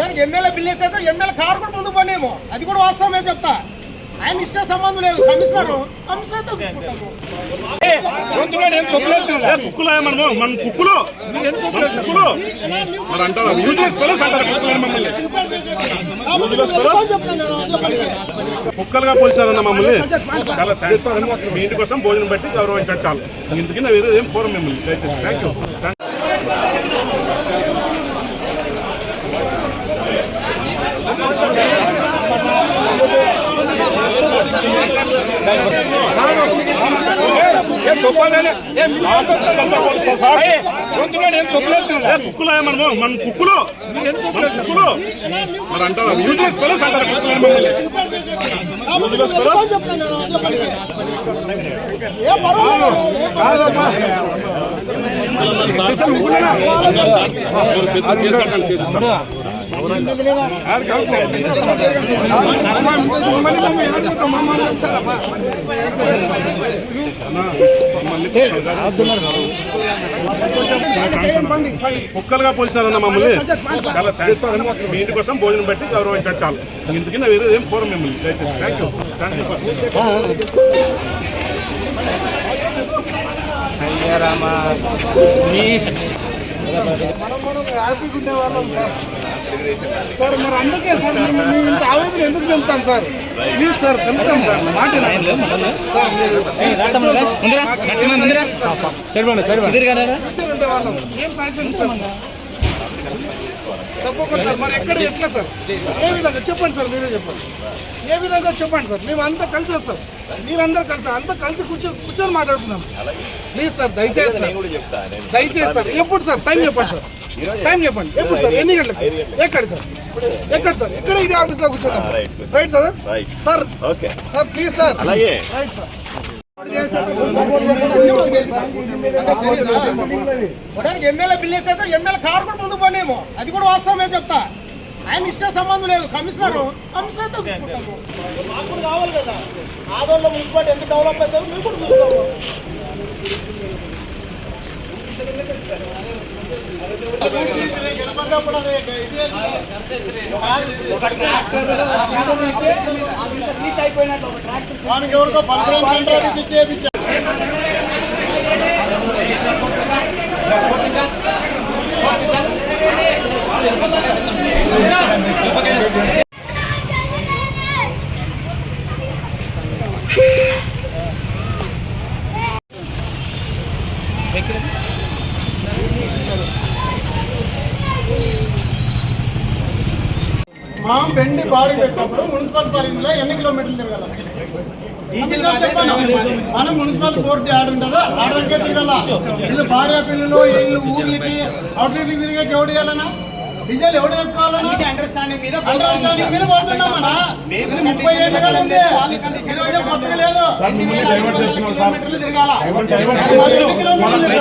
దానికి MLA bill ఇస్తే MLA car కూడా ముందు పోనేమో. అది కూడా వాస్తవమే చెప్తా. ఆయన ఇచ్చే సంబంధం లేదు. కమిషనర్ కుక్కలుగా పోల్చారన్న మమ్మల్ని? చాలా థ్యాంక్స్ మీ ఇంటి కోసం భోజనం పెట్టి గౌరవించండి చాలు. ఇందుకు నా వేరే ఏం కోరం మిమ్మల్ని? థ్యాంక్ యూ కుక్కులు మనము మన కుక్కులు కుక్కులు మరి. అంటారు యూజ్లెస్ అంటారు కుక్కలుగా పోల్చారన్న మమ్మల్ని చాలా థ్యాంక్స్ మీ ఇంటి కోసం భోజనం పెట్టి గౌరవించండి చాలు. ఇందుకు నా వేరే ఏం కోరం మిమ్మల్ని. థ్యాంక్ యూ థ్యాంక్ యూ మనం మనం హ్యాపీగా ఉండే వాళ్ళం సార్. సార్ మరి అందుకే సార్ మేము ఇంత ఆవేదన ఎందుకు వెళ్తాం సార్? ప్లీజ్ సార్ వెళ్తాం సార్. మాట వినండి. సార్, మీరు కూర్చొని ఉండే వాళ్ళం. ఏం సార్? తప్పకుండా సార్ మరి ఎక్కడ ఎట్లా సార్? ఏ విధంగా? చెప్పండి సార్ మీరే చెప్పండి. ఏ విధంగా చెప్పండి సార్? మేము అంతా కలిసి వస్తాం మీరందరూ కలిసి అంతా కలిసి కూర్చో కూర్చొని మాట్లాడుతున్నాం. ప్లీజ్ సార్ దయచేసి సార్. దయచేసి సార్ ఎప్పుడు సార్? టైం చెప్పండి సార్. టైం చెప్పండి. ఎప్పుడు సార్? ఎన్ని గంటలకు సార్? ఎక్కడ సార్? ఎక్కడ సార్? ఎక్కడ ఇది ఆఫీస్లో కూర్చున్నాం right sir? Sir okay. Sir please sir. అలాగే. Right sir. ఎమ్మెల్యే బిల్ ఇస్తే ఎమ్మెల్యే కారు కూడా ముందు పోనేమో. అది కూడా వాస్తవమే చెప్తా. ఆయన ఇచ్చే సంబంధం లేదు. కమిషనర్ కమిషనర్తో చూసుకుంటాము. మాకు కూడా కావాలి కదా. ఆదోళ్ళ మున్సిపాలిటీ ఎంత డెవలప్ అవుతుందో మీరు కూడా చూస్తాము. వానికి ఎవరికో పలకరం సెంటర్ అది ఇచ్చేపించారు మా బెండి బాడీ పెట్టినప్పుడు మున్సిపల్ పరిధిలో ఎన్ని కిలోమీటర్లు తిరగాల. మనం మున్సిపల్ బోర్డు ఆడ ఉంటుందా? ఆడకే తిరగాల. వీళ్ళు భార్య పిల్లలు వీళ్ళు ఊర్లకి అవుట్లెట్కి తిరిగే ఎవడు ఇవ్వాలన్నా డీజిల్ ఎవడు వేసుకోవాలన్నా అండర్స్టాండింగ్ మీద అండర్స్టాండింగ్ మీద పడుతున్నామన్నా ముప్పై ఏళ్ళు ఇరవై కొత్తగా లేదు. కిలోమీటర్లు తిరగాల. కిలోమీటర్లు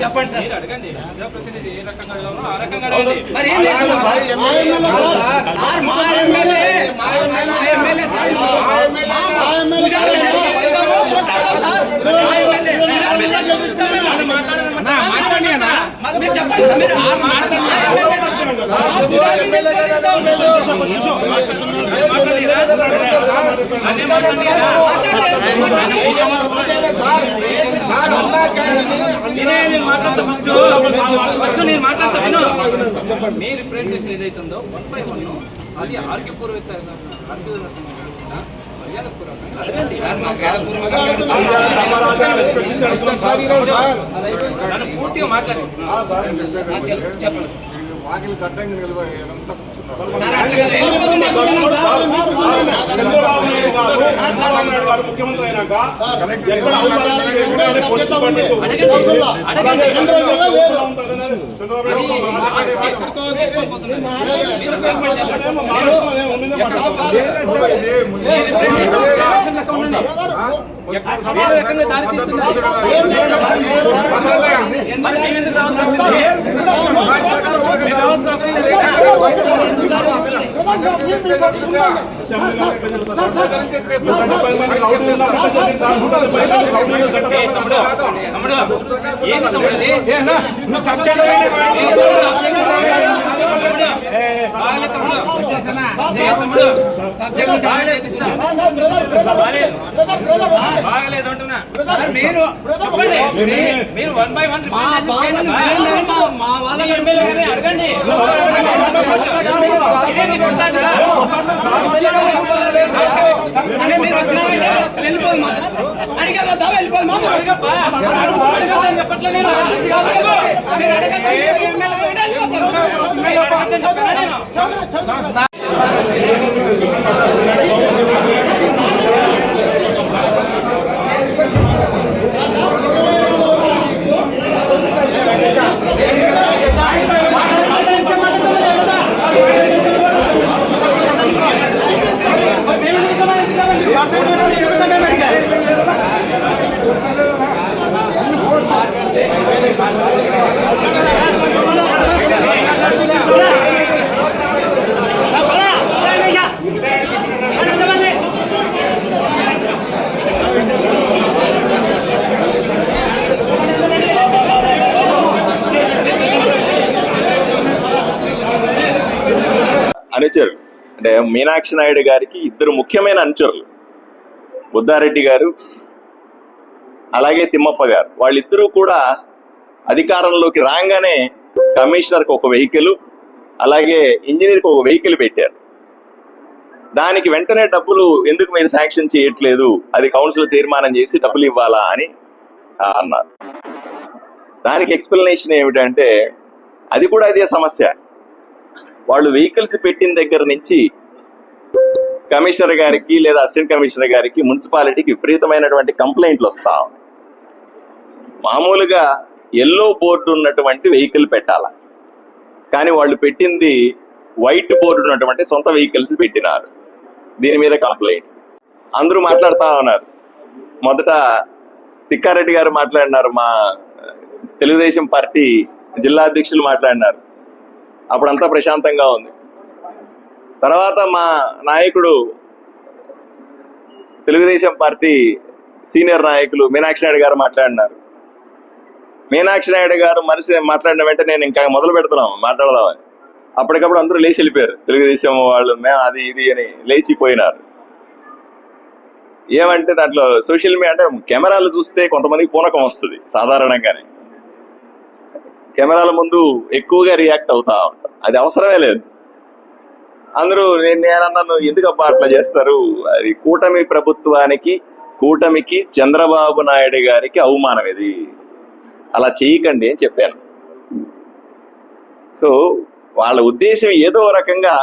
చెప్పండి సార్. మా ఎమ్మెల్యే. మా ఎమ్మెల్యే సార్. మా ఎమ్మెల్యే ఫస్ట్ నేను మాట్లాడతా విను. మీ రిప్రజెంటేషన్ ఏదైతుందో వన్ బై వన్ అది ఆరోగ్యపూర్వక ఆరోగ్యపూర్వకంగా మర్యాదపూర్వకంగా అడగండి దాన్ని పూర్తిగా మాట్లాడండి వాకిలి కట్టంగా నిలబడి కూర్చున్నారు గారు ముఖ్యమంత్రి అయినాక చంద్రబాబు నాయుడు లేదు. చంద్రబాబు నాయుడు అది ఒక మాట లాస్ట్ ఎక్కడికో తీసుకొని పోతున్నారు. మీరు ఏమో మాట్లాడుతున్నా, ఏమో ఉండిందే మాట్లాడుతున్నా. రాష్ట్రం లెక్క ఉండండి. ఎక్కడ- ఏ రకంగా దారి తీస్తున్నారు? మరి మేము ఎందుకు రావాల్సి వచ్చింది? మేము రావాల్సిన అవసరం లేదు. పది మంది రౌడీలు ఉన్నారు. సార్, నూట డెబ్బై మంది రౌడీలు ఏ గట్ట తమ్ముడు, మీరు వన్ బై వన్ రిప్రజెంటేషన్ చేయండి అడగండి. ఇదేంటి కొట్లాట? అడగబ్బా. అడగద్దని చెప్పట్లే నేను. అడగద్దు. మీరు అడగద్దని చెప్పట్లే నేను. అనుచరులు అంటే మీనాక్షి నాయుడు గారికి ఇద్దరు ముఖ్యమైన అనుచరులు. బుద్ధారెడ్డి గారు అలాగే తిమ్మప్ప గారు. వాళ్ళిద్దరూ కూడా అధికారంలోకి రాగానే కమిషనర్కి ఒక వెహికల్ అలాగే ఇంజనీర్కి ఒక వెహికల్ పెట్టారు. దానికి వెంటనే డబ్బులు ఎందుకు మీరు శాంక్షన్ చేయట్లేదు? అది కౌన్సిల్ తీర్మానం చేసి డబ్బులు ఇవ్వాలా అని అన్నారు. దానికి ఎక్స్ప్లెనేషన్ ఏమిటంటే అది కూడా ఇదే సమస్య. వాళ్ళు వెహికల్స్ పెట్టిన దగ్గర నుంచి కమిషనర్ గారికి లేదా అసిస్టెంట్ కమిషనర్ గారికి మున్సిపాలిటీకి విపరీతమైనటువంటి కంప్లైంట్లు వస్తా మామూలుగా ఎల్లో బోర్డు ఉన్నటువంటి వెహికల్ పెట్టాల? కానీ వాళ్ళు పెట్టింది వైట్ బోర్డు ఉన్నటువంటి సొంత వెహికల్స్ పెట్టినారు. దీని మీద కంప్లైంట్ అందరూ మాట్లాడుతూ ఉన్నారు. మొదట తిక్కారెడ్డి గారు మాట్లాడినారు మా తెలుగుదేశం పార్టీ జిల్లా అధ్యక్షులు మాట్లాడినారు. అప్పుడంతా ప్రశాంతంగా ఉంది. తర్వాత మా నాయకుడు తెలుగుదేశం పార్టీ సీనియర్ నాయకులు మీనాక్షి నాయుడు గారు మాట్లాడినారు. మీనాక్షి నాయుడు గారు మనిషి మాట్లాడిన వెంటనే నేను ఇంకా మొదలు పెడుతున్నాం మాట్లాడదామని. అప్పటికప్పుడు అందరూ లేచి వెళ్ళిపోయారు. తెలుగుదేశం వాళ్ళు మేము అది ఇది అని లేచిపోయినారు ఏమంటే దాంట్లో సోషల్ మీడియా అంటే కెమెరాలు చూస్తే కొంతమందికి పూనకం వస్తుంది సాధారణంగానే. కెమెరాల ముందు ఎక్కువగా రియాక్ట్ అవుతా ఉంటాను అది అవసరమే లేదు. అందరూ నేను నేనన్నాను ఎందుకబ్బా అట్లా చేస్తారు? అది కూటమి ప్రభుత్వానికి కూటమికి చంద్రబాబు నాయుడు గారికి అవమానం ఇది. అలా చేయకండి అని చెప్పాను. సో వాళ్ళ ఉద్దేశం ఏదో రకంగా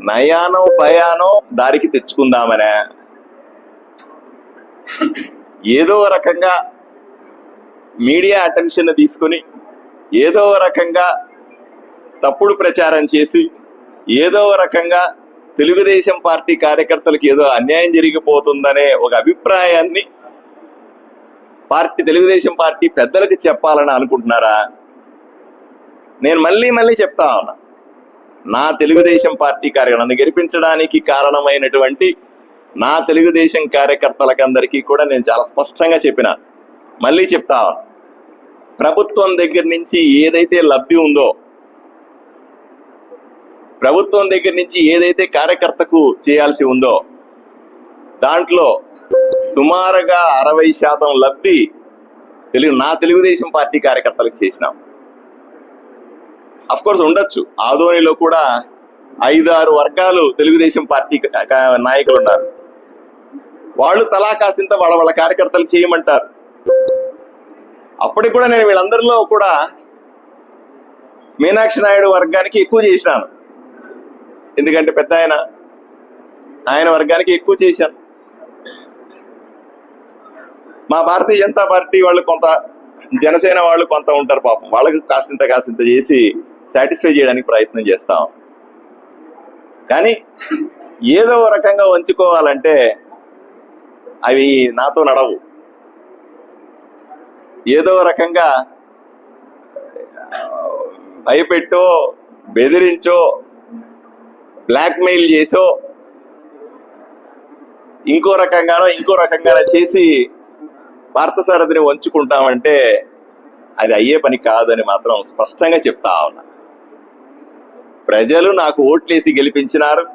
నయానో భయానో దారికి తెచ్చుకుందామనే. ఏదో రకంగా మీడియా అటెన్షన్ తీసుకొని ఏదో రకంగా తప్పుడు ప్రచారం చేసి ఏదో రకంగా తెలుగుదేశం పార్టీ కార్యకర్తలకు ఏదో అన్యాయం జరిగిపోతుందనే ఒక అభిప్రాయాన్ని పార్టీ తెలుగుదేశం పార్టీ పెద్దలకు చెప్పాలని అనుకుంటున్నారా? నేను మళ్ళీ మళ్ళీ చెప్తా ఉన్నా. నా తెలుగుదేశం పార్టీ కార్యకర్తలను గెలిపించడానికి కారణమైనటువంటి నా తెలుగుదేశం కార్యకర్తలకందరికీ కూడా నేను చాలా స్పష్టంగా చెప్పిన. మళ్ళీ చెప్తా ఉన్నా. ప్రభుత్వం దగ్గర నుంచి ఏదైతే లబ్ధి ఉందో ప్రభుత్వం దగ్గర నుంచి ఏదైతే కార్యకర్తకు చేయాల్సి ఉందో దాంట్లో సుమారుగా అరవై శాతం లబ్ధి తెలుగు నా తెలుగుదేశం పార్టీ కార్యకర్తలకు చేసినాం. అఫ్కోర్స్ ఉండొచ్చు. ఆదోనిలో కూడా ఐదు ఆరు వర్గాలు తెలుగుదేశం పార్టీ నాయకులు ఉన్నారు. వాళ్ళు తలా కాసింత వాళ్ళ వాళ్ళ కార్యకర్తలు చేయమంటారు. అప్పటికి కూడా నేను వీళ్ళందరిలో కూడా మీనాక్షి నాయుడు వర్గానికి ఎక్కువ చేసినాను. ఎందుకంటే పెద్ద ఆయన ఆయన వర్గానికి ఎక్కువ చేశాను. మా భారతీయ జనతా పార్టీ వాళ్ళు కొంత జనసేన వాళ్ళు కొంత ఉంటారు పాపం. వాళ్ళకి కాసింత కాసింత చేసి సాటిస్ఫై చేయడానికి ప్రయత్నం చేస్తాం కానీ ఏదో రకంగా వంచుకోవాలంటే అవి నాతో నడవు. ఏదో రకంగా భయపెట్టో బెదిరించో బ్లాక్మెయిల్ చేసో ఇంకో రకంగానో ఇంకో రకంగానో చేసి పార్థసారథిని సారథిని వంచుకుంటామంటే అది అయ్యే పని కాదని మాత్రం స్పష్టంగా చెప్తా ఉన్నా. ప్రజలు నాకు ఓట్లేసి గెలిపించినారు.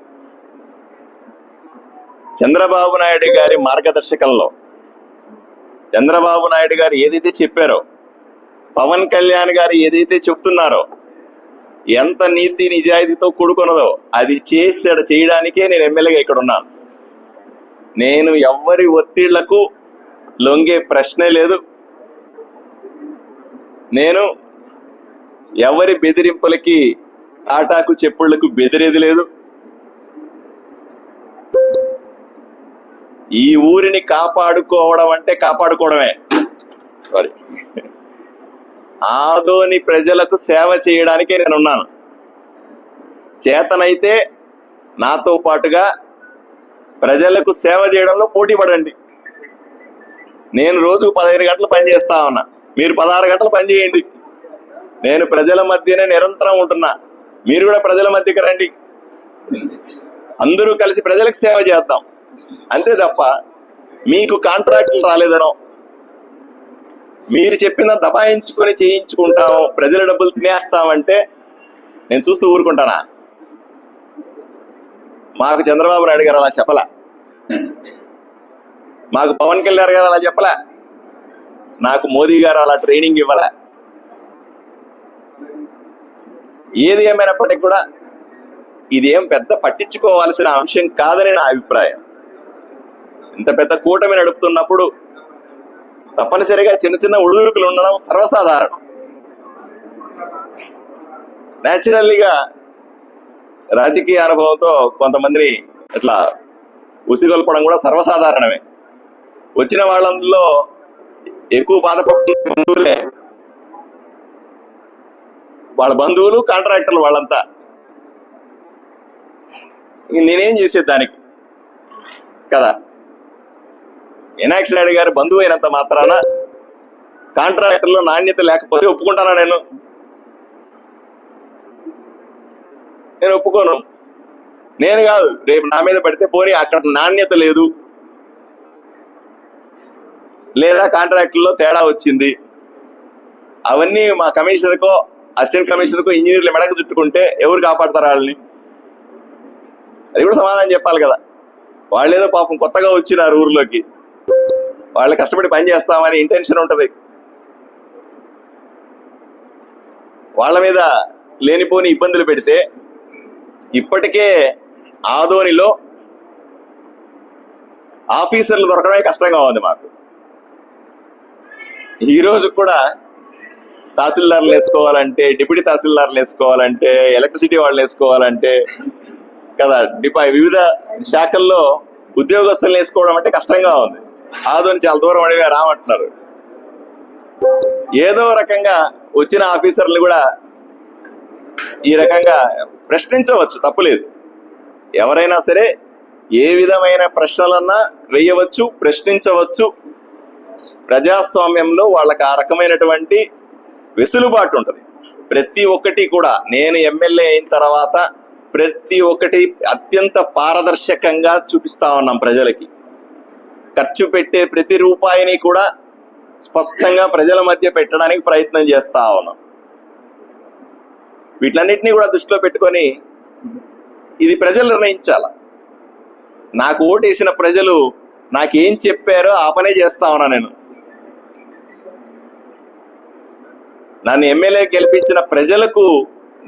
చంద్రబాబు నాయుడు గారి మార్గదర్శకంలో చంద్రబాబు నాయుడు గారు ఏదైతే చెప్పారో పవన్ కళ్యాణ్ గారు ఏదైతే చెప్తున్నారో ఎంత నీతి నిజాయితీతో కూడుకున్నదో అది చేసాడు చేయడానికే నేను ఎమ్మెల్యేగా ఇక్కడ ఉన్నాను. నేను ఎవ్వరి ఒత్తిళ్ళకు లొంగే ప్రశ్నే లేదు. నేను ఎవరి బెదిరింపులకి ఆటాకు చెప్పుళ్ళకు బెదిరేది లేదు. ఈ ఊరిని కాపాడుకోవడం అంటే కాపాడుకోవడమే. సారీ ఆదోని ప్రజలకు సేవ చేయడానికే నేను ఉన్నాను చేతనైతే నాతో పాటుగా ప్రజలకు సేవ చేయడంలో పోటీ పడండి. నేను రోజుకు పదిహేను గంటలు పనిచేస్తా ఉన్నా. మీరు పదహారు గంటలు పని చేయండి. నేను ప్రజల మధ్యనే నిరంతరం ఉంటున్నా. మీరు కూడా ప్రజల మధ్యకి రండి. అందరూ కలిసి ప్రజలకు సేవ చేద్దాం. అంతే తప్ప మీకు కాంట్రాక్టులు రాలేదనో మీరు చెప్పిన దబాయించుకొని చేయించుకుంటాం ప్రజల డబ్బులు తినేస్తామంటే నేను చూస్తూ ఊరుకుంటానా? మాకు చంద్రబాబు నాయుడు గారు అలా చెప్పలా. మాకు పవన్ కళ్యాణ్ గారు అలా చెప్పలే. నాకు మోదీ గారు అలా ట్రైనింగ్ ఇవ్వలే. ఏది ఏమైనప్పటికీ కూడా ఇదేం పెద్ద పట్టించుకోవాల్సిన అంశం కాదని నా అభిప్రాయం. ఇంత పెద్ద కూటమి నడుపుతున్నప్పుడు తప్పనిసరిగా చిన్న చిన్న ఉడుగులు ఉండడం సర్వసాధారణం. న్యాచురల్లీగా రాజకీయ అనుభవంతో కొంతమంది ఇట్లా ఉసిగొల్పడం కూడా సర్వసాధారణమే. వచ్చిన వాళ్ళందులో ఎక్కువ బాధపడుతున్న బంధువులే. వాళ్ళ బంధువులు కాంట్రాక్టర్లు వాళ్ళంతా. నేనేం చేసేది దానికి కదా. మీనాక్షి నాయుడు గారి బంధువు అయినంత మాత్రాన కాంట్రాక్టర్లో నాణ్యత లేకపోతే ఒప్పుకుంటానా నేను? నేను ఒప్పుకోను. నేను కాదు. రేపు నా మీద పడితే పోనీ అక్కడ నాణ్యత లేదు. లేదా కాంట్రాక్టుల్లో తేడా వచ్చింది. అవన్నీ మా కమిషనర్కో అసిస్టెంట్ కమిషనర్కో ఇంజనీర్లు మెడకు చుట్టుకుంటే ఎవరు కాపాడతారు వాళ్ళని? అది కూడా సమాధానం చెప్పాలి కదా. వాళ్ళేదో పాపం కొత్తగా వచ్చినారు ఊర్లోకి. వాళ్ళు కష్టపడి పని చేస్తామని ఇంటెన్షన్ ఉంటుంది. వాళ్ళ మీద లేనిపోని ఇబ్బందులు పెడితే ఇప్పటికే ఆదోనిలో ఆఫీసర్లు దొరకడమే కష్టంగా ఉంది మాకు. ఈ కూడా తహసీల్దార్లు వేసుకోవాలంటే డిప్యూటీ తహసీల్దార్లు వేసుకోవాలంటే ఎలక్ట్రిసిటీ వాళ్ళు వేసుకోవాలంటే కదా డిపా వివిధ శాఖల్లో ఉద్యోగస్తులు వేసుకోవడం అంటే కష్టంగా ఉంది. ఆదోని చాలా దూరం అడిగా రామంటున్నారు ఏదో రకంగా వచ్చిన ఆఫీసర్లు కూడా ఈ రకంగా ప్రశ్నించవచ్చు తప్పులేదు ఎవరైనా సరే ఏ విధమైన ప్రశ్నలన్నా వేయవచ్చు ప్రశ్నించవచ్చు. ప్రజాస్వామ్యంలో వాళ్ళకి ఆ రకమైనటువంటి వెసులుబాటు ఉంటుంది. ప్రతి ఒక్కటి కూడా నేను ఎమ్మెల్యే అయిన తర్వాత ప్రతి ఒక్కటి అత్యంత పారదర్శకంగా చూపిస్తా ఉన్నాం ప్రజలకి. ఖర్చు పెట్టే ప్రతి రూపాయిని కూడా స్పష్టంగా ప్రజల మధ్య పెట్టడానికి ప్రయత్నం చేస్తా ఉన్నాం. వీటిలన్నింటినీ కూడా దృష్టిలో పెట్టుకొని ఇది ప్రజలు నిర్ణయించాల. నాకు ఓటేసిన ప్రజలు నాకేం చెప్పారో ఆ పనే చేస్తా ఉన్నా నేను. నన్ను ఎమ్మెల్యే గెలిపించిన ప్రజలకు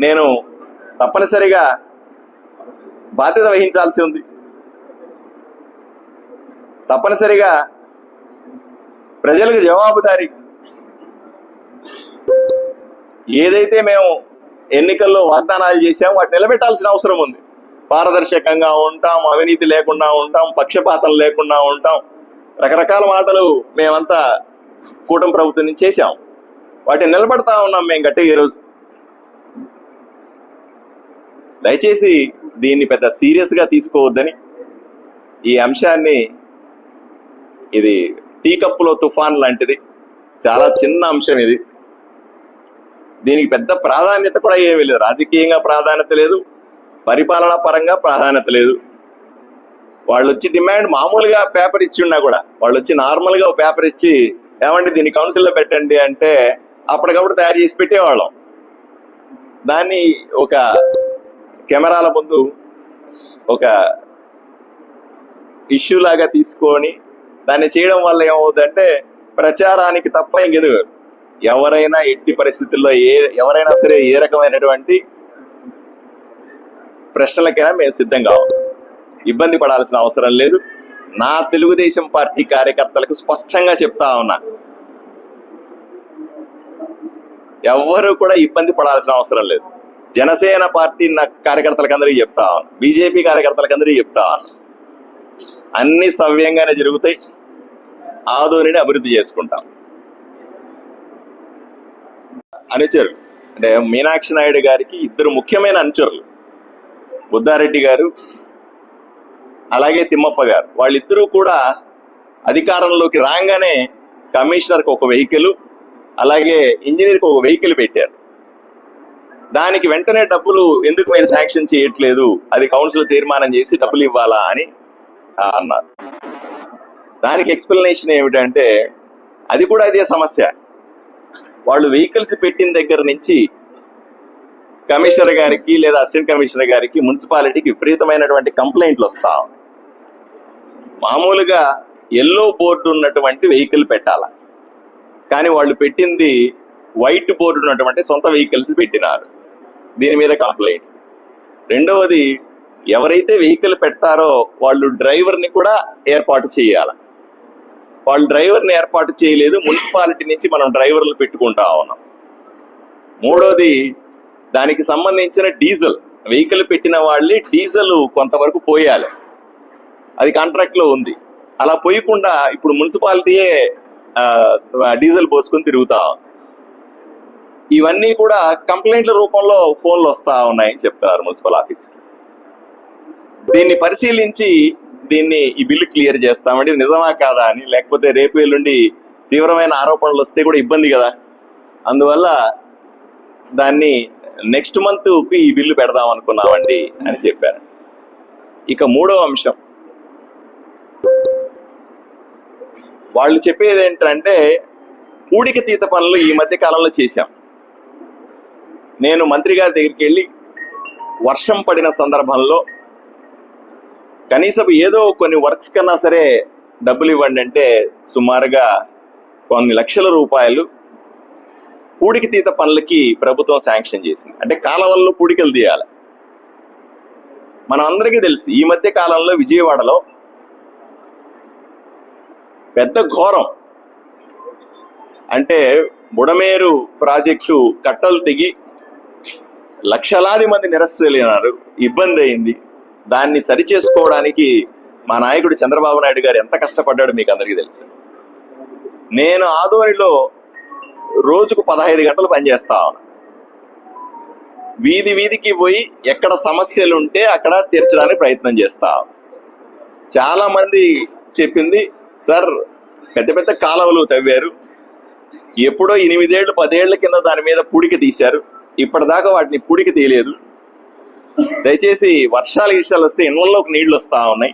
నేను తప్పనిసరిగా బాధ్యత వహించాల్సి ఉంది. తప్పనిసరిగా ప్రజలకు జవాబుదారీ ఏదైతే మేము ఎన్నికల్లో వాగ్దానాలు చేశామో వాటి నిలబెట్టాల్సిన అవసరం ఉంది. పారదర్శకంగా ఉంటాం అవినీతి లేకుండా ఉంటాం పక్షపాతం లేకుండా ఉంటాం. రకరకాల మాటలు మేమంతా కూటమి ప్రభుత్వం నుంచి చేశాం. వాటిని నిలబడతా ఉన్నాం మేము గట్టిగా ఈరోజు దయచేసి దీన్ని పెద్ద సీరియస్గా తీసుకోవద్దని ఈ అంశాన్ని ఇది టీ కప్పులో తుఫాన్ లాంటిది. చాలా చిన్న అంశం ఇది. దీనికి పెద్ద ప్రాధాన్యత కూడా ఏమీ లేదు. రాజకీయంగా ప్రాధాన్యత లేదు. పరిపాలనా పరంగా ప్రాధాన్యత లేదు. వాళ్ళు వచ్చి డిమాండ్ మామూలుగా పేపర్ ఇచ్చి ఉన్నా కూడా వాళ్ళు వచ్చి నార్మల్గా ఒక పేపర్ ఇచ్చి ఏమంటే దీన్ని కౌన్సిల్లో పెట్టండి అంటే అప్పటికప్పుడు తయారు చేసి పెట్టేవాళ్ళం. దాన్ని ఒక కెమెరాల ముందు ఒక ఇష్యూ లాగా తీసుకొని దాన్ని చేయడం వల్ల ఏమవుతుందంటే ప్రచారానికి తప్ప ఇంకెదు ఎవరైనా ఎట్టి పరిస్థితుల్లో ఏ ఎవరైనా సరే ఏ రకమైనటువంటి ప్రశ్నలకైనా మేము సిద్ధం కావాలి ఇబ్బంది పడాల్సిన అవసరం లేదు. నా తెలుగుదేశం పార్టీ కార్యకర్తలకు స్పష్టంగా చెప్తా ఉన్నా. ఎవ్వరూ కూడా ఇబ్బంది పడాల్సిన అవసరం లేదు. జనసేన పార్టీ నా కార్యకర్తలకు అందరికీ చెప్తా ఉన్నా. బీజేపీ కార్యకర్తలకు అందరికీ చెప్తా ఉన్నా. అన్ని సవ్యంగానే జరుగుతాయి. ఆదోనిని అభివృద్ధి చేసుకుంటాం. అనుచరులు. అంటే మీనాక్షి నాయుడు గారికి ఇద్దరు ముఖ్యమైన అనుచరులు. బుద్ధారెడ్డి గారు అలాగే తిమ్మప్ప గారు. వాళ్ళిద్దరూ కూడా అధికారంలోకి రాగానే కమిషనర్కి ఒక వెహికల్ అలాగే ఇంజనీర్కి ఒక వెహికల్ పెట్టారు. దానికి వెంటనే డబ్బులు ఎందుకు మీరు శాంక్షన్ చేయట్లేదు? అది కౌన్సిల్ తీర్మానం చేసి డబ్బులు ఇవ్వాలా అని అన్నారు. దానికి ఎక్స్ప్లెనేషన్ ఏమిటంటే అది కూడా అదే సమస్య. వాళ్ళు వెహికల్స్ పెట్టిన దగ్గర నుంచి కమిషనర్ గారికి లేదా అసిస్టెంట్ కమిషనర్ గారికి మున్సిపాలిటీకి విపరీతమైనటువంటి కంప్లైంట్లు వస్తా మామూలుగా ఎల్లో బోర్డు ఉన్నటువంటి వెహికల్ పెట్టాల? కానీ వాళ్ళు పెట్టింది వైట్ బోర్డు ఉన్నటువంటి సొంత వెహికల్స్ పెట్టినారు. దీని మీద కంప్లైంట్ రెండవది ఎవరైతే వెహికల్ పెడతారో వాళ్ళు డ్రైవర్ని కూడా ఏర్పాటు చేయాలి? వాళ్ళు డ్రైవర్ని ఏర్పాటు చేయలేదు మున్సిపాలిటీ నుంచి మనం డ్రైవర్లు పెట్టుకుంటా ఉన్నాం. మూడోది దానికి సంబంధించిన డీజిల్ వెహికల్ పెట్టిన వాళ్ళే డీజిల్ కొంతవరకు పోయాలి. అది కాంట్రాక్ట్లో ఉంది. అలా పోయకుండా ఇప్పుడు మున్సిపాలిటీయే డీజిల్ పోసుకొని తిరుగుతా ఇవన్నీ కూడా కంప్లైంట్ల రూపంలో ఫోన్లు వస్తూ ఉన్నాయని చెప్తున్నారు మున్సిపల్ ఆఫీస్ దీన్ని పరిశీలించి దీన్ని ఈ బిల్లు క్లియర్ చేస్తామండి నిజమా కాదా అని లేకపోతే రేపు ఎల్లుండి తీవ్రమైన ఆరోపణలు వస్తే కూడా ఇబ్బంది కదా. అందువల్ల దాన్ని నెక్స్ట్ మంత్కి ఈ బిల్లు పెడదాం అనుకున్నామండి అని చెప్పారు. ఇక మూడవ అంశం. వాళ్ళు చెప్పేది ఏంటంటే పూడిక తీత పనులు ఈ మధ్య కాలంలో చేశాం. నేను మంత్రి గారి దగ్గరికి వెళ్ళి వర్షం పడిన సందర్భంలో కనీసం ఏదో కొన్ని వర్క్స్ కన్నా సరే డబ్బులు ఇవ్వండి అంటే సుమారుగా కొన్ని లక్షల రూపాయలు పూడికి తీత పనులకి ప్రభుత్వం శాంక్షన్ చేసింది. అంటే కాలవల్లో పూడికలు తీయాలి. మనం అందరికీ తెలుసు ఈ మధ్య కాలంలో విజయవాడలో పెద్ద ఘోరం. అంటే బుడమేరు ప్రాజెక్టు కట్టలు తెగి లక్షలాది మంది నిరస్తులైనారు ఇబ్బంది అయింది. దాన్ని సరిచేసుకోవడానికి మా నాయకుడు చంద్రబాబు నాయుడు గారు ఎంత కష్టపడ్డాడో మీకు అందరికీ తెలుసు. నేను ఆదోనిలో రోజుకు పదహైదు గంటలు పనిచేస్తా వీధి వీధికి పోయి ఎక్కడ సమస్యలు ఉంటే అక్కడ తీర్చడానికి ప్రయత్నం చేస్తా చాలామంది చాలా మంది చెప్పింది సార్ పెద్ద పెద్ద కాలువలు తవ్వారు. ఎప్పుడో ఎనిమిదేళ్ళు పదేళ్ళ కింద దాని మీద పూడిక తీశారు. ఇప్పటిదాకా వాటిని పూడిక తీయలేదు. దయచేసి వర్షాలు విషయాలు వస్తే ఇళ్ళలోకి నీళ్ళు వస్తూ ఉన్నాయి.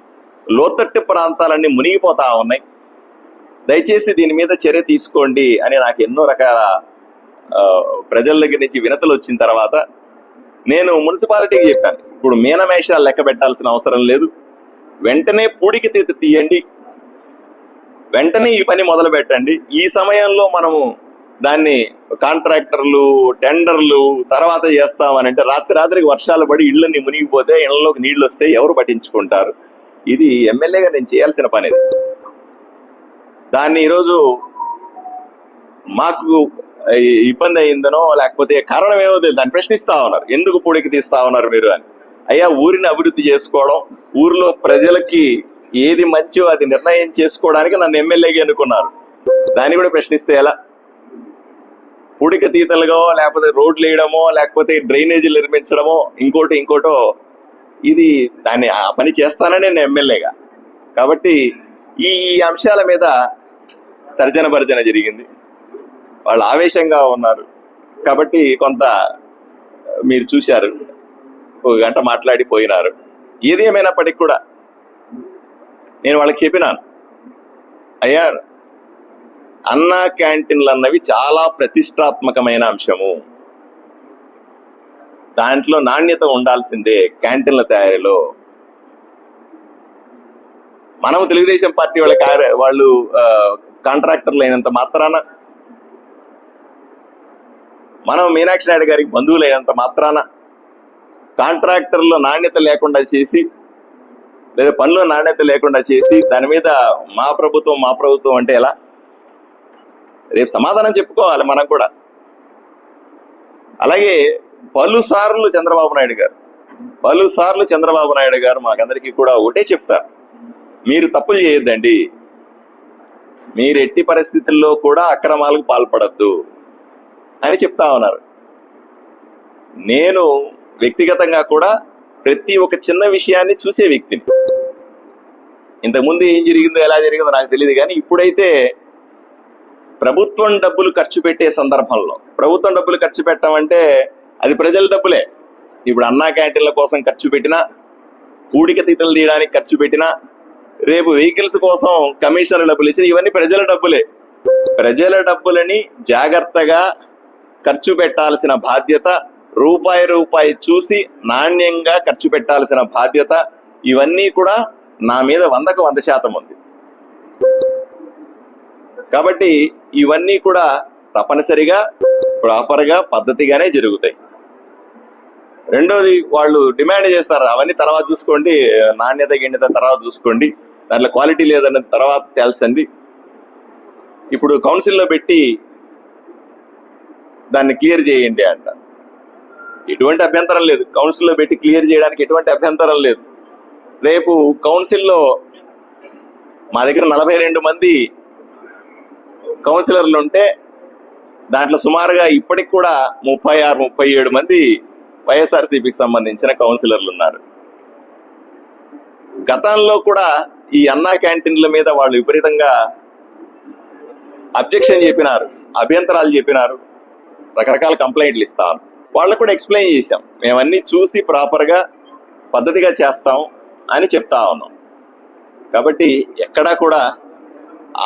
లోతట్టు ప్రాంతాలన్నీ మునిగిపోతా ఉన్నాయి. దయచేసి దీని మీద చర్య తీసుకోండి అని నాకు ఎన్నో రకాల ప్రజల దగ్గర నుంచి వినతులు వచ్చిన తర్వాత నేను మున్సిపాలిటీకి చెప్పాను. ఇప్పుడు మీనమేషాలు లెక్క పెట్టాల్సిన అవసరం లేదు. వెంటనే పూడికి తీత తీయండి. వెంటనే ఈ పని మొదలు పెట్టండి ఈ సమయంలో మనము దాన్ని కాంట్రాక్టర్లు టెండర్లు తర్వాత చేస్తామని అంటే రాత్రి రాత్రికి వర్షాలు పడి ఇళ్ళని మునిగిపోతే ఇళ్ళలోకి నీళ్ళు వస్తే ఎవరు పట్టించుకుంటారు? ఇది ఎమ్మెల్యేగా నేను చేయాల్సిన పని. దాన్ని ఈరోజు మాకు ఇబ్బంది అయిందనో లేకపోతే కారణం ఏమో తెలియదు దాన్ని ప్రశ్నిస్తా ఉన్నారు. ఎందుకు పూడికి తీస్తా ఉన్నారు మీరు అని. అయ్యా ఊరిని అభివృద్ధి చేసుకోవడం ఊరిలో ప్రజలకి ఏది మంచో అది నిర్ణయం చేసుకోవడానికి నన్ను ఎమ్మెల్యేగా ఎన్నుకున్నారు. దాన్ని కూడా ప్రశ్నిస్తే ఎలా? పూడిక తీతలుగా లేకపోతే రోడ్లు వేయడమో లేకపోతే డ్రైనేజీలు నిర్మించడమో ఇంకోటి ఇంకోటో ఇది దాన్ని ఆ పని చేస్తానని నేను ఎమ్మెల్యేగా. కాబట్టి ఈ ఈ అంశాల మీద తర్జన భర్జన జరిగింది. వాళ్ళు ఆవేశంగా ఉన్నారు. కాబట్టి కొంత మీరు చూశారు. ఒక గంట మాట్లాడిపోయినారు ఏది ఏమైనప్పటికి కూడా నేను వాళ్ళకి చెప్పినాను. అయ్యా అన్నా క్యాంటీన్లు అన్నవి చాలా ప్రతిష్టాత్మకమైన అంశము. దాంట్లో నాణ్యత ఉండాల్సిందే క్యాంటీన్ల తయారీలో. మనం తెలుగుదేశం పార్టీ వాళ్ళ కార్య వాళ్ళు కాంట్రాక్టర్లు అయినంత మాత్రాన మనం మీనాక్షి నాయుడు గారికి బంధువులు అయినంత మాత్రాన కాంట్రాక్టర్లో నాణ్యత లేకుండా చేసి లేదా పనులు నాణ్యత లేకుండా చేసి దాని మీద మా ప్రభుత్వం మా ప్రభుత్వం అంటే ఎలా? రేపు సమాధానం చెప్పుకోవాలి మనం కూడా. అలాగే పలుసార్లు చంద్రబాబు నాయుడు గారు పలుసార్లు చంద్రబాబు నాయుడు గారు మాకందరికీ కూడా ఒకటే చెప్తారు. మీరు తప్పులు చేయొద్దండి. మీరు ఎట్టి పరిస్థితుల్లో కూడా అక్రమాలకు పాల్పడద్దు అని చెప్తా ఉన్నారు. నేను వ్యక్తిగతంగా కూడా ప్రతి ఒక్క చిన్న విషయాన్ని చూసే వ్యక్తిని. ఇంతకుముందు ఏం జరిగిందో ఎలా జరిగిందో నాకు తెలియదు కానీ ఇప్పుడైతే ప్రభుత్వం డబ్బులు ఖర్చు పెట్టే సందర్భంలో ప్రభుత్వం డబ్బులు ఖర్చు పెట్టడం అంటే అది ప్రజల డబ్బులే. ఇప్పుడు అన్నా క్యాంటీన్ల కోసం ఖర్చు పెట్టినా ఊడిక తీతలు తీయడానికి ఖర్చు పెట్టినా రేపు వెహికల్స్ కోసం కమిషనర్ డబ్బులు ఇచ్చిన ఇవన్నీ ప్రజల డబ్బులే. ప్రజల డబ్బులని జాగ్రత్తగా ఖర్చు పెట్టాల్సిన బాధ్యత రూపాయి రూపాయి చూసి నాణ్యంగా ఖర్చు పెట్టాల్సిన బాధ్యత ఇవన్నీ కూడా నా మీద వందకు వంద శాతం ఉంది. కాబట్టి ఇవన్నీ కూడా తప్పనిసరిగా ప్రాపర్గా పద్ధతిగానే జరుగుతాయి. రెండోది వాళ్ళు డిమాండ్ చేస్తారు అవన్నీ తర్వాత చూసుకోండి నాణ్యత గిణ్యత తర్వాత చూసుకోండి దాంట్లో క్వాలిటీ లేదన్న తర్వాత తెలుసండి ఇప్పుడు కౌన్సిల్లో పెట్టి దాన్ని క్లియర్ చేయండి అంట. ఎటువంటి అభ్యంతరం లేదు. కౌన్సిల్లో పెట్టి క్లియర్ చేయడానికి ఎటువంటి అభ్యంతరం లేదు. రేపు కౌన్సిల్లో మా దగ్గర నలభై రెండు మంది కౌన్సిలర్లు ఉంటే దాంట్లో సుమారుగా ఇప్పటికి కూడా ముప్పై ఆరు ముప్పై ఏడు మంది వైఎస్ఆర్సీపీకి సంబంధించిన కౌన్సిలర్లు ఉన్నారు. గతంలో కూడా ఈ అన్నా క్యాంటీన్ల మీద వాళ్ళు విపరీతంగా అబ్జెక్షన్ చెప్పినారు అభ్యంతరాలు చెప్పినారు రకరకాల కంప్లైంట్లు ఇస్తారు వాళ్ళకు కూడా ఎక్స్ప్లెయిన్ చేశాం. మేమన్నీ చూసి ప్రాపర్గా పద్ధతిగా చేస్తాం అని చెప్తా ఉన్నాం. కాబట్టి ఎక్కడా కూడా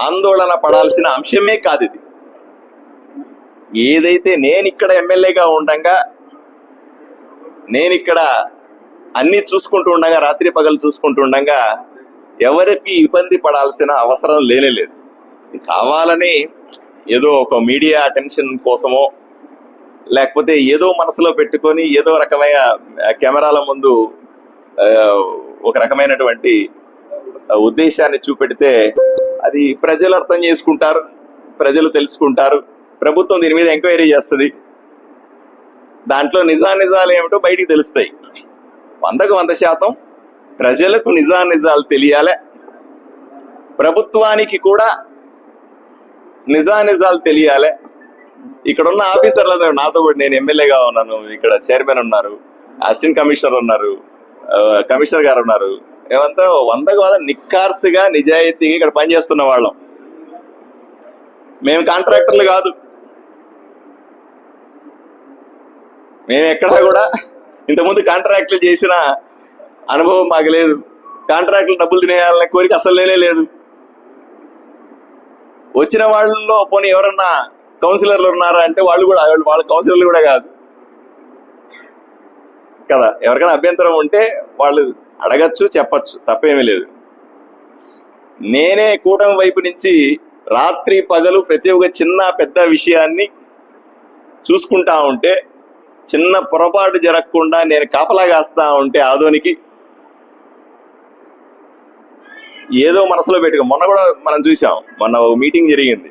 ఆందోళన పడాల్సిన అంశమే కాదు ఇది. ఏదైతే నేను ఇక్కడ ఎమ్మెల్యేగా ఉండగా నేను ఇక్కడ అన్ని చూసుకుంటూ ఉండగా రాత్రి పగలు చూసుకుంటూ ఉండగా ఎవరికి ఇబ్బంది పడాల్సిన అవసరం లేనే లేదు. కావాలని ఏదో ఒక మీడియా అటెన్షన్ కోసమో లేకపోతే ఏదో మనసులో పెట్టుకొని ఏదో రకమైన కెమెరాల ముందు ఒక రకమైనటువంటి ఉద్దేశాన్ని చూపెడితే అది ప్రజలు అర్థం చేసుకుంటారు ప్రజలు తెలుసుకుంటారు. ప్రభుత్వం దీని మీద ఎంక్వైరీ చేస్తుంది. దాంట్లో నిజానిజాలు ఏమిటో బయటికి తెలుస్తాయి. వందకు వంద శాతం ప్రజలకు నిజానిజాలు తెలియాలి. ప్రభుత్వానికి కూడా నిజానిజాలు తెలియాలి. ఇక్కడ ఉన్న ఆఫీసర్లు నాతో పాటు నేను ఎమ్మెల్యేగా ఉన్నాను. ఇక్కడ చైర్మన్ ఉన్నారు అసిస్టెంట్ కమిషనర్ ఉన్నారు కమిషనర్ గారు ఉన్నారు. ఏమంతా వందకు వంద నిక్కార్సుగా నిజాయితీగా ఇక్కడ పనిచేస్తున్న వాళ్ళం. మేము కాంట్రాక్టర్లు కాదు. మేము ఎక్కడా కూడా ఇంతకుముందు కాంట్రాక్టులు చేసిన అనుభవం మాకు లేదు. కాంట్రాక్టులు డబ్బులు తినేయాలనే కోరిక అసలు లేదు. వచ్చిన వాళ్ళలో పోనీ ఎవరన్నా కౌన్సిలర్లు ఉన్నారా అంటే వాళ్ళు కూడా వాళ్ళు- వాళ్ళ కౌన్సిలర్లు కూడా కాదు. కదా ఎవరికైనా అభ్యంతరం ఉంటే వాళ్ళు అడగచ్చు చెప్పచ్చు తప్పేమీ లేదు. నేనే కూటమి వైపు నుంచి రాత్రి పగలు ప్రతి ఒక్క చిన్న పెద్ద విషయాన్ని చూసుకుంటా ఉంటే చిన్న పొరపాటు జరగకుండా నేను కాపలా కాస్తా ఉంటే ఆదోనికి ఏదో మనసులో పెట్టుకో. మొన్న కూడా మనం చూసాం మొన్న ఒక మీటింగ్ జరిగింది.